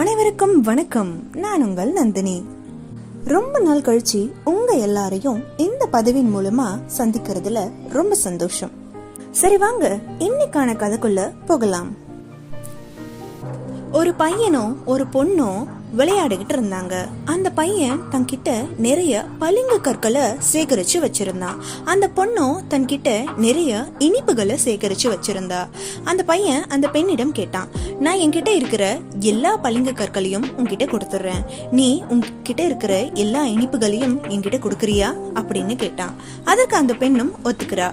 அனைவருக்கும் வணக்கம். நான் உங்கள் நந்தினி. ரொம்ப நாள் கழிச்சு உங்க எல்லாரையும் இந்த பதவியின் மூலமா சந்திக்கிறதுல ரொம்ப சந்தோஷம். சரி வாங்க இன்னைக்கான கதைக்குள்ள போகலாம். ஒரு பையனும் ஒரு பொண்ணும் விளையாடிக்கிட்டு இருந்தாங்க. அந்த பையன் தன்கிட்ட நிறைய பளிங்கு கற்களை சேகரிச்சு வச்சிருந்தான். அந்த பொண்ணும் தன்கிட்ட நிறைய இனிப்புகளை சேகரிச்சு வச்சிருந்தா. அந்த பையன் அந்த பெண்ணிடம் கேட்டான் நான் என்கிட்ட இருக்கிற எல்லா பளிங்கு கற்களையும் உன்கிட்ட கொடுத்துட்றேன். நீ உன்கிட்ட இருக்கிற எல்லா இனிப்புகளையும் என்கிட்ட கொடுக்குறியா? அப்படின்னு கேட்டான். அதற்கு அந்த பெண்ணும் ஒத்துக்கிறா.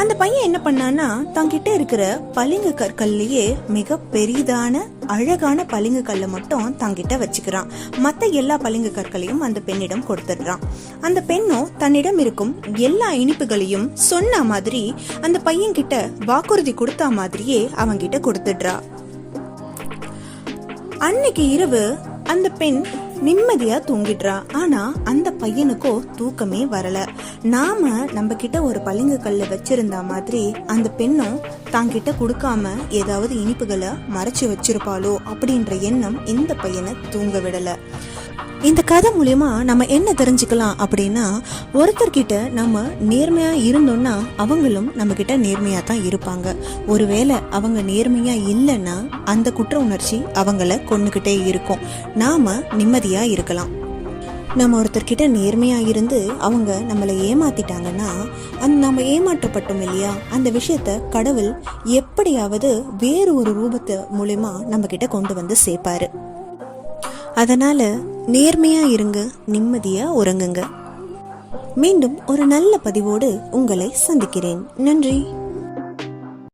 அந்த பையன் என்ன பண்ணான்னா தங்கிட்ட இருக்கிற பளிங்கு கற்கள்லயே மிக பெரிதான அழகான பளிங்கு கல்லை மட்டும் தங்கிட்ட வச்சுக்கிறான். மத்த எல்லா பளிங்கு கற்களையும் அந்த பெண்ணிடம் கொடுத்துடுறான். அந்த பெண்ணும் தன்னிடம் இருக்கும் எல்லா இனிப்புகளையும் சொன்ன மாதிரி அந்த பையன் கிட்ட வாக்குறுதி கொடுத்த மாதிரியே அவங்கிட்ட கொடுத்துடுறா. அன்னைக்கு இரவு அந்த பெண் நிம்மதியா தூங்கிடுறா. ஆனா அந்த பையனுக்கோ தூக்கமே வரல. நாம நம்ம கிட்ட ஒரு பளிங்கு கல்ல வச்சிருந்தா மாதிரி அந்த பெண்ணும் தாங்கிட்ட கொடுக்காம ஏதாவது இனிப்புகளை மறைச்சு வச்சிருப்பாளோ அப்படின்ற எண்ணம் இந்த பையனை தூங்க விடல. இந்த கதை மூலயமா நம்ம என்ன தெரிஞ்சுக்கலாம் அப்படின்னா ஒருத்தர்கிட்ட நம்ம நேர்மையா இருந்தோம்னா அவங்களும் நம்ம கிட்ட நேர்மையா தான் இருப்பாங்க. ஒருவேளை அவங்க நேர்மையா இல்லைன்னா அந்த குற்ற உணர்ச்சி அவங்கள கொண்டுகிட்டே இருக்கும். நாம நிம்மதியா இருக்கலாம். நம்ம ஒருத்தர்கிட்ட நேர்மையா இருந்து அவங்க நம்மளை ஏமாத்திட்டாங்கன்னா அந்த நம்ம ஏமாற்றப்பட்டோம் இல்லையா? அந்த விஷயத்த கடவுள் எப்படியாவது வேறு ஒரு ரூபத்தை மூலயமா நம்ம கிட்ட கொண்டு வந்து சேர்ப்பாரு. அதனால நேர்மையா இருங்க நிம்மதியா உறங்குங்க. மீண்டும் ஒரு நல்ல பதிவோடு உங்களை சந்திக்கிறேன். நன்றி.